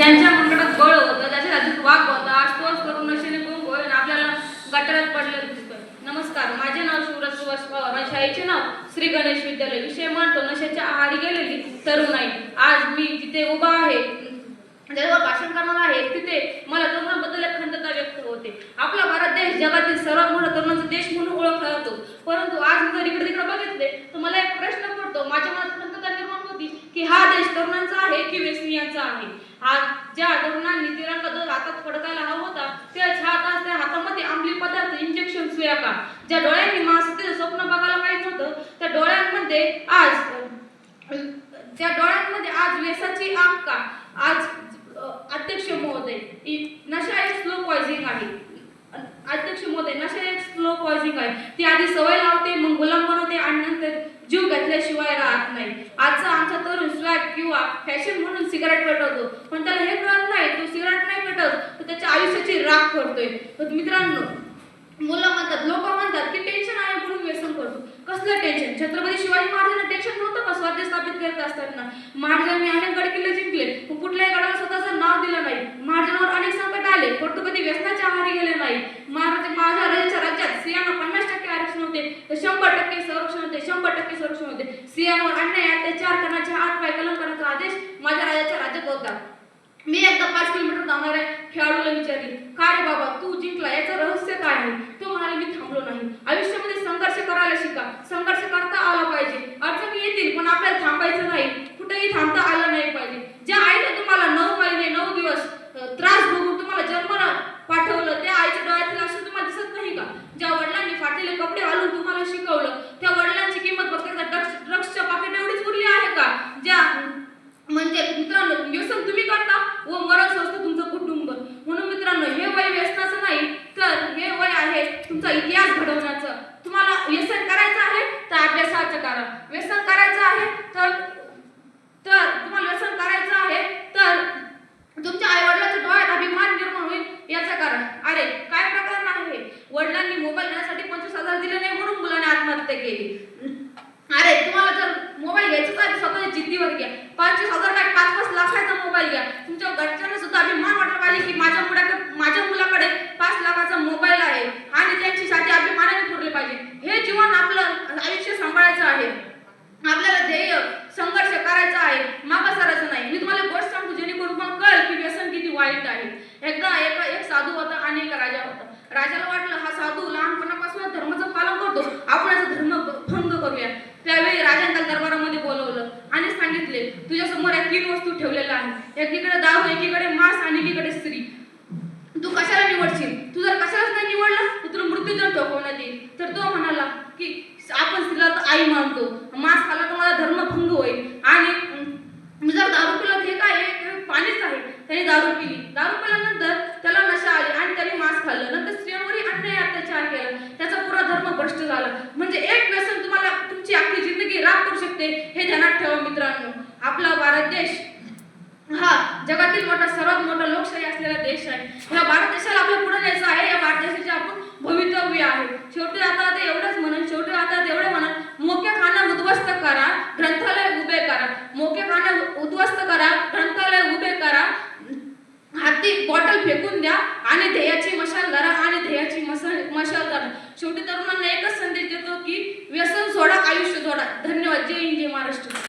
ज्यांच्या मंडळात बळ होतं त्याच्या अधिक वाघ होता आशतोष करून नशेने कोण होईल आपल्याला गटारात पडलेलं दिसतं. नमस्कार माझे नाव सूरज सुवास पवार शाळेचे नाव श्री गणेश विद्यालय. विषय मानतो नशेच्या आहारी गेलेली तरुण आई. आज मी जिथे उभा आहे जेव्हा भाषण करणार आहे तिथे मला तरुणांबद्दल खंतता व्यक्त होते. आपला भारत देश जगातील सर्वात मोठा तरुणांचा देश म्हणून व्यसनीयांचा आहे. आज ज्या तरुणांनी तिरंगा ध्वज हातात फडकायला हवा होता त्याच हात त्या हातामध्ये अंमली पदार्थ इंजेक्शन सुया का? ज्या डोळ्यांनी महासत्तेचं स्वप्न बघायला पाहिजे होतं त्या डोळ्यांमध्ये आज त्या डोळ्यांमध्ये आज व्यसाची आग का? आज अध्यक्ष महोदय नशा एक स्लो पॉइजिंग आहे. अध्यक्ष महोदय नशा एक स्लो पॉइजिंग आहे. ती आधी सवय लावते मग गुलाम बनवते आणि जीव घातल्याशिवाय राहत नाही. आजचा आमचा तरुण स्वॅग किंवा फॅशन म्हणून सिगारेट पेटवतो. पण त्याला हे कळत नाही तो सिगारेट नाही पेटवत तर त्याच्या आयुष्याची राख करतोय. तर मित्रांनो मुलं म्हणतात लोक म्हणतात की टेन्शन आहे म्हणून व्यसन करतो. कसलं टेन्शन छत्रपती शिवाजी महाराजांना टेन्शन नव्हतं का? स्वराज्य स्थापित करत असताना? महाराजांनी अनेक गड किल्ले जिंकले. पण कुठल्याही गडाला स्वतःचं नाव दिलं नाही महाराजांवर अनेक संकट आले परंतु कधी व्यसनाच्या आहारी गेले नाही महाराज महाराजांच्या राज्यात स्त्रियांना पन्नास टक्के आरक्षण होते तर शंभर टक्के संरक्षण होते शंभर टक्के संरक्षण होते स्त्रियांवर अन्याय अत्याचार करण्याचे हात पाय कलम करण्याचा आदेश माझ्या राजाच्या राज्यात होता. मी एकदा पाच किलोमीटर धावणाऱ्या खेळाडूला विचारली का रे बाबा तू जिंकला याचं रहस्य काय आहे? तो म्हणाले मी थांबलो नाही. आयुष्यामध्ये संघर्ष करायला शिका संघर्ष करता आला पाहिजे अडचणी येतील पण आपल्याला थांबायचं नाही कुठेही थांबता आलं नाही पाहिजे ज्या आईने तुम्हाला नऊ महिने नऊ दिवस अं, त्रास भोगून तुम्हाला जन्माला पाठवलं त्या आईच्या डोळ्यातील असं तुम्हाला दिसत नाही का ज्या वडिलांनी फाटलेले कपडे घालून तुम्हाला शिकवलं त्या वडिलांची किंमत फक्त ड्रग्स ड्रग्सच्या पाकिट एवढीच उरली आहे का ज्या म्हणजे मित्रांनो व्यसन तुम्ही करता व मरण स्वस्त तुमचं कुटुंब म्हणून मित्रांनो हे वय व्यसनाचं नाही तर हे वय आहे तुमचा इतिहास घडवण्याचं तुम्हाला व्यसन करायचं आहे व्यसनाचं कारण. करा व्यसन करायचं आहे तर तर तुम्हाला व्यसन करायचं आहे तर तुमच्या आई वडिलांच्या डोळ्यात अभिमान निर्माण होईल याचं कारण. अरे काय प्रकरण आहे? हे? वडिलांनी मोबाईल घेण्यासाठी पंचवीस हजार दिले नाही म्हणून मुलाने आत्महत्या केली. अरे तुम्हाला जर मोबाईल घ्यायचा तर स्वतःच्या जिद्दीवर घ्या. पंचवीस हजार काय पाच पाच लाखाचा मोबाईल घ्या. तुमच्या घरच्यांना सुद्धा अभिमान वाटला पाहिजे की माझ्या मुलाकडे माझ्या मुलाकडे पाच लाखाचा मोबाईल आहे आणि त्यांची साठी अभिमानाने पुरले पाहिजे हे जीवन आपलं आयुष्य सांभाळायचं आहे आपल्याला ध्येय संघर्ष करायचा आहे मागासरायचं नाही मी तुम्हाला एक गोष्ट सांगतो जेणेकरून पण कळेल की व्यसन किती वाईट आहे एकदा एक एक साधू होता आणि एक राजा होता राजाला वाटलं हा साधू लहानपणापासून धर्माचं पालन करतो आपण याचा धर्म भंग करूया त्यावेळी राजाने त्याला दरबारामध्ये बोलवलं आणि सांगितले तुझ्या समोर या तीन वस्तू ठेवलेल्या आहेत. एकीकडे दारू एकीकडे मांस आणि एकीकडे स्त्री. तू कशाला निवडशील? तू जर कशालाच नाही निवडलं तर तुला मृत्यूदंड ठोकवण्यात येईल. तर तो म्हणाला की आपण स्त्रीला तर आई मानतो. मांस खाल्ला तर मला धर्मभंग होईल. आणि मी जर दारू पिलं हे काय आहे? पाणीच आहे. त्याने दारू पिली. दारू पिल्यानंतर त्याला नशा आली आणि त्याने मांस खाल्लं. नंतर स्त्रियांवरही अन्याय अत्याचार केला. त्याचा पुरा धर्म भ्रष्ट झाला. म्हणजे एक व्यसन तुम्हाला तुमची अख्खी राग करू शकते? हे ध्यानात ठेवा मित्रांनो. आपला भारत देश हा जगातील मोठा सर्वात मोठा लोकशाही असलेला देश आहे. या भारत देशाला आपल्या पुढे न्यायचं आहे. या भारत देशाचे आपण भवितव्य आहे. शेवटी आता ते एवढंच म्हणून शेवटी आता एवढे एवढं मोक्या खाना उद्ध्वस्त करा ग्रंथालय उभे करा. मोक्या खाना उद्ध्वस्त करा ग्रंथालय उभे करा. हाती बॉटल फेकून द्या आणि ध्येयाची